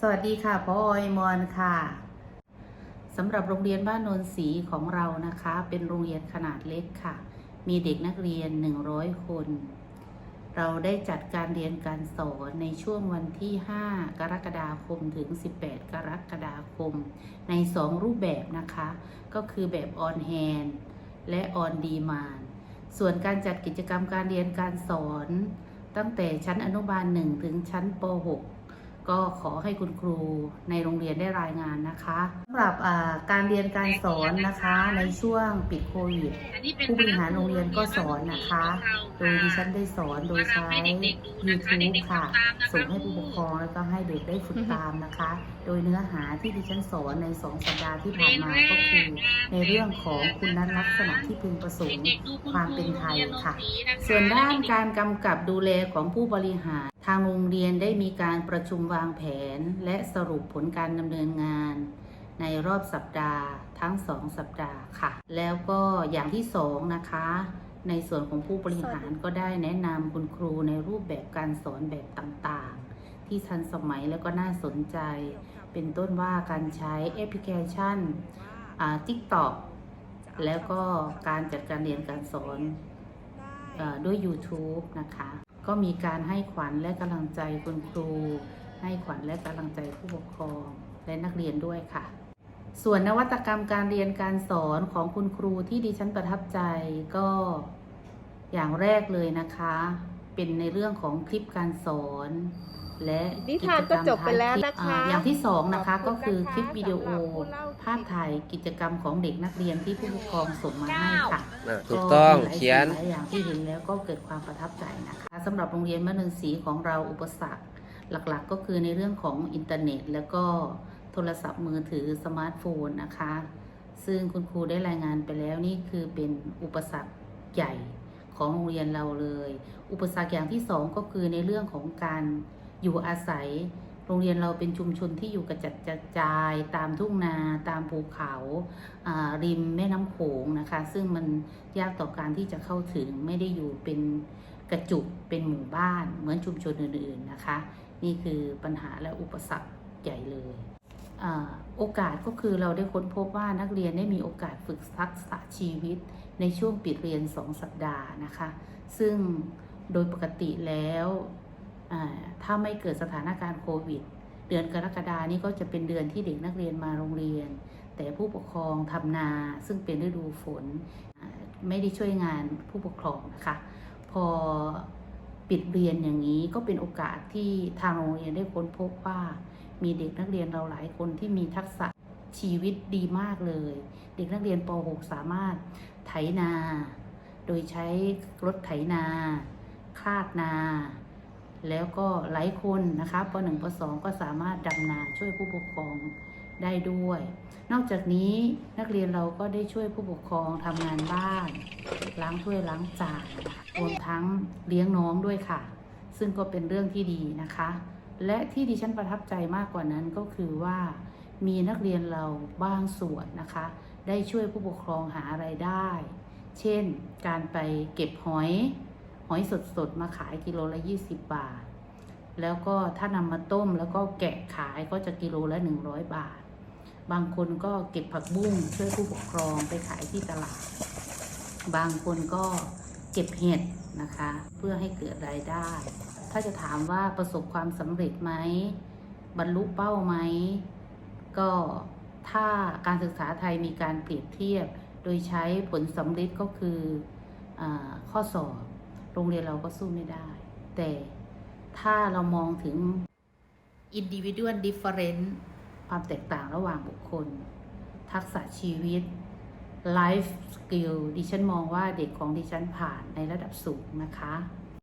สวัสดีค่ะพ่อออยมอนค่ะสำหรับโรงเรียนบ้านโนนศรีของเรานะคะ เป็นโรงเรียนขนาดเล็กค่ะ มีเด็กนักเรียน 100 คน เราได้จัดการเรียนการสอนในช่วงวันที่ 5 กรกฎาคมถึง 18 กรกฎาคม ใน 2 รูปแบบนะคะ ก็คือแบบออนแฮนและออนดีมานส่วนการจัดกิจกรรมการเรียนการสอน ตั้งแต่ชั้นอนุบาล 1 ถึงชั้นป .6 ก็ขอให้คุณครูในโรงเรียนได้รายงานนะคะสำหรับอ่าการเรียนการสอนนะคะในช่วงปิดโควิดผู้บริหารโรงเรียนก็สอนนะคะ โดยดิฉันได้สอนโดยใช้ YouTube ค่ะส่งให้ผู้ปกครองแล้วก็ให้เด็กได้ฝึกตามนะคะ โดยเนื้อหาที่ดิฉันสอนในสองสัปดาห์ที่ผ่านมาก็คือในเรื่องของคุณลักษณะที่พึงประสงค์ความเป็นไทยค่ะ ส่วนด้านการกำกับดูแลของผู้บริหาร ทางโรงเรียนได้มีการประชุมวางแผนและสรุปผลการดำเนินงาน ในรอบสัปดาห์ทั้งสองสัปดาห์ค่ะ แล้วก็อย่างที่สองนะคะ ในส่วนของผู้บริหารก็ได้แนะนำคุณครูในรูปแบบการสอนแบบต่างๆ ที่ทันสมัยแล้วก็น่าสนใจ เป็นต้นว่าการใช้แอปพลิเคชันอ่า TikTok แล้วก็การจัดการเรียนการสอนเอ่อด้วย YouTube นะคะ ก็มีการให้ขวัญและกำลังใจคุณครู ให้ขวัญและกำลังใจผู้ปกครองและนักเรียนด้วยค่ะ ส่วนนวัตกรรมการเรียนการสอนของคุณครูที่ดิฉันประทับใจก็อย่างแรกเลยนะคะ เป็นในเรื่องของคลิปการสอน และนิทานก็จบไปแล้วนะคะอ่าอย่างที่สองนะคะขก็อบคุณคือนะคะคลิปวิดีโอสำหรับผู้เล่าภาพถ่ายกิจกรรมของเด็กนักเรียนที่ผู้ปกครองส่งมาให้ค่ะอะถูกต้องมีหลาเขียนสิ่งหลายอย่างที่เห็นแล้วก็เกิดความประทับใจนะคะสำหรับโรงเรียนมะเนืองศรีของเราอุปสรรคหลักๆ ก็คือในเรื่องของอินเทอร์เน็ต แล้วก็โทรศัพท์มือถือสมาร์ทโฟนนะคะ ซึ่งคุณครูได้รายงานไปแล้วนี่คือเป็นอุปสรรคใหญ่ของโรงเรียนเราเลย อุปสรรคอย่างที่สองก็คือในเรื่องของการ อยู่อาศัย โรงเรียนเราเป็นชุมชนที่อยู่กระจัดกระจาย ตามทุ่งนา ตามภูเขาริมแม่น้ำโขงนะคะ ซึ่งมันยากต่อการที่จะเข้าถึงไม่ได้อยู่เป็นกระจุกเป็นหมู่บ้านเหมือนชุมชนอื่น ๆนะคะ นี่คือปัญหาและอุปสรรคใหญ่เลยอโอกาสก็คือเราได้ค้นพบว่านักเรียนได้มีโอกาสฝึกทักษะชีวิตในช่วงปิดเรียน 2 สัปดาห์นะคะ ซึ่งโดยปกติแล้ว ถ้าไม่เกิดสถานการณ์โควิด เดือนกรกฎานี้ก็จะเป็นเดือนที่เด็กนักเรียนมาโรงเรียน แต่ผู้ปกครองทำนาซึ่งเป็นฤดูฝนไม่ได้ช่วยงานผู้ปกครองนะคะ พอปิดเรียนอย่างนี้ก็เป็นโอกาสที่ทางโรงเรียนได้ค้นพบว่า มีเด็กนักเรียนเราหลายคนที่มีทักษะชีวิตดีมากเลย เด็กนักเรียนป .6 สามารถไถนา โดยใช้รถไถนา คาดนา แล้วก็หลายคนนะคะป .1 ป .2 ก็สามารถดำนาช่วยผู้ปกครองได้ด้วย นอกจากนี้นักเรียนเราก็ได้ช่วยผู้ปกครองทำงานบ้าน ล้างถ้วยล้างจานรวมทั้งเลี้ยงน้องด้วยค่ะ ซึ่งก็เป็นเรื่องที่ดีนะคะ และที่ดิฉันประทับใจมากกว่านั้นก็คือว่ามีนักเรียนเราบางส่วนนะคะ ได้ช่วยผู้ปกครองหาไรายได้ เช่น การไปเก็บหอย หอยสดๆ มาขายกิโลละ 20 บาท แล้วก็ถ้านำมาต้มแล้วก็แกะขายก็จะกิโลละ 100 บาท บางคนก็เก็บผักบุ้งช่วยผู้ปกครองไปขายที่ตลาด บางคนก็เก็บเห็ดนะคะ เพื่อให้เกิดรายได้ ถ้าจะถามว่าประสบความสำเร็จไหม บรรลุเป้าไหม ก็ถ้าการศึกษาไทยมีการเปรียบเทียบ โดยใช้ผลสำเร็จก็คืออข้อสอบ โรงเรียนเราก็สู้ไม่ได้ แต่ถ้าเรามองถึง individual difference ความแตกต่างระหว่างบุคคล ทักษะชีวิต life skill ดิฉันมองว่าเด็กของดิฉันผ่านในระดับสูงนะคะ